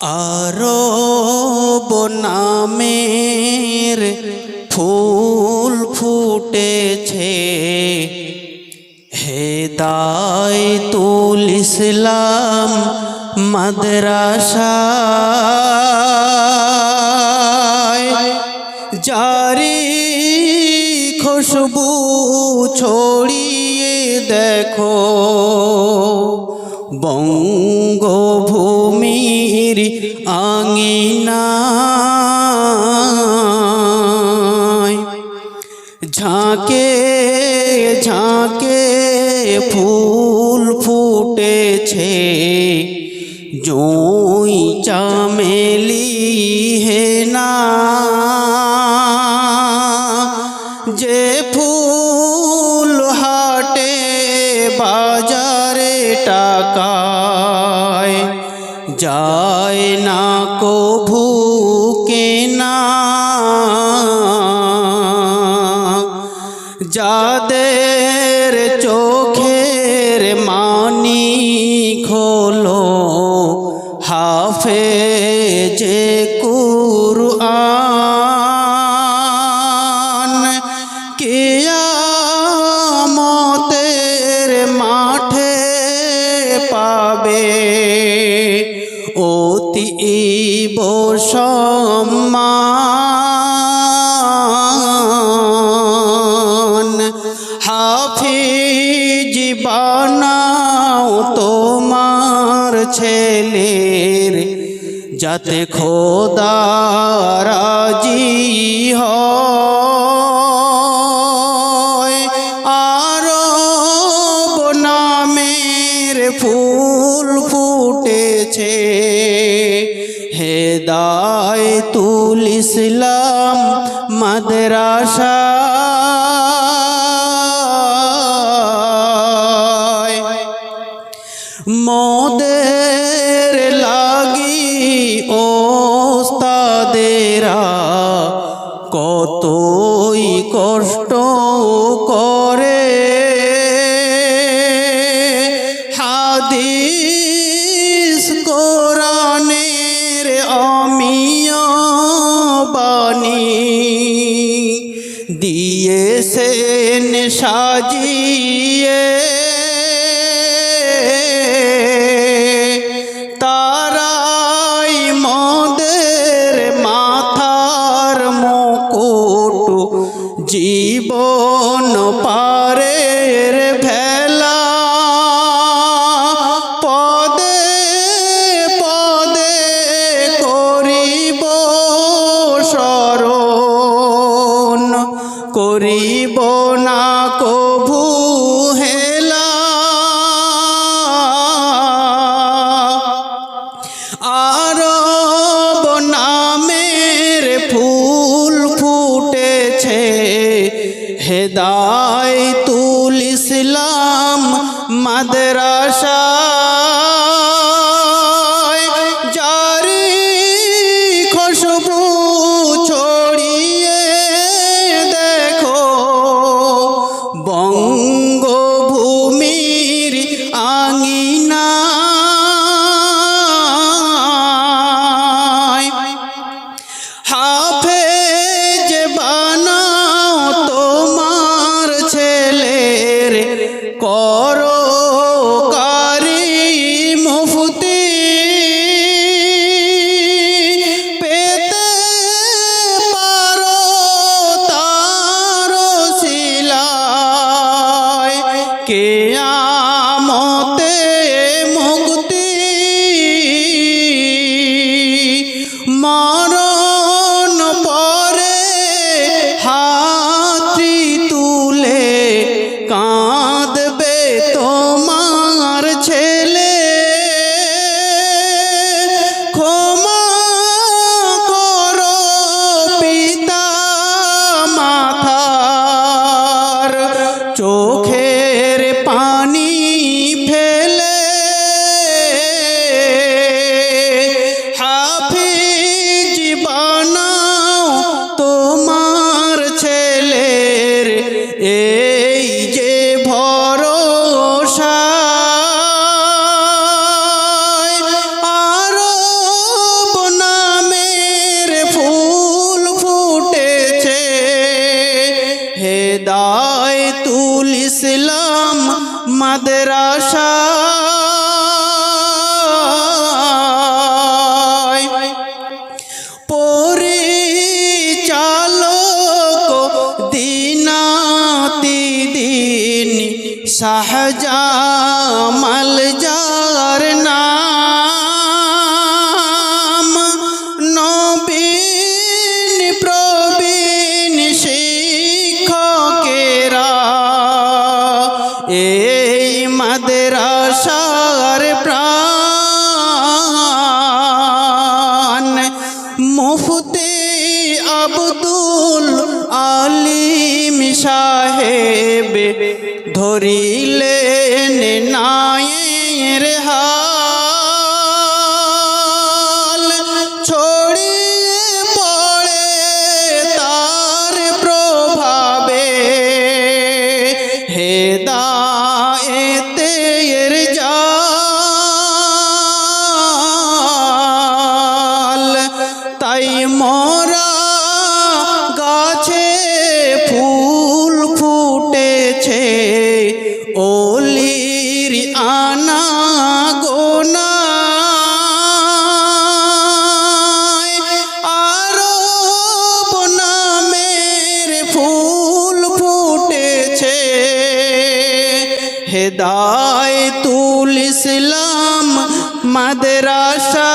আরব নামের ফুল ফুটেছে। হেদায়তুল ইসলাম মাদ্রাসায়। জারি খুশবু ছড়িয়ে দেখো। বঙ্গভূমির আঙিনা। ঝাঁকে ঝাঁকে ফুল ফুটেছে জই চামেলি হে না। যায় না কভু কেনা। যাদের চোখের মানি খোলো হাফে যে কুরআন। অতি সম্মান হাফিজ বানাও তোমার ছেলের যাতে খোদা রাজি হয়। আরব নামের ফুল ফুটেছে। হেদায়তুল ইসলাম মাদ্রাসায় দিয়েছেন সাজিয়ে আরব নামের ফুল ফুটেছে। হেদায় তুল ইসলাম মাদরা Mom. শাহজামাল ধরিলেন হেদায়তুল ইসলাম মাদ্রাসা।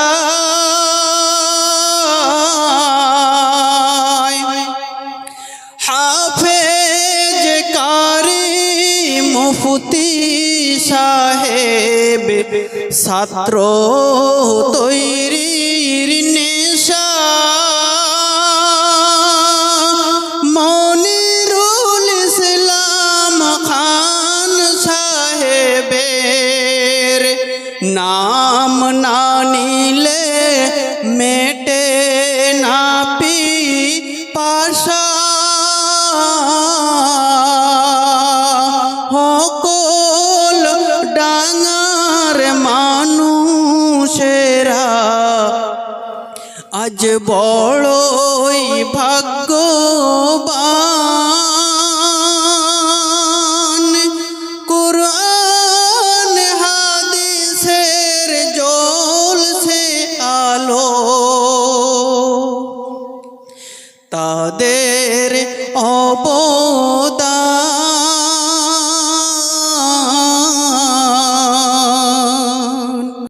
হাফেজ কারি মুফতি সাহেব ছাত্র তৈরির মেটে না পি পাশা হকল ডাঙার মানুষেরা আজ বড়ই ভাগ্যবান। আমাদের অবয়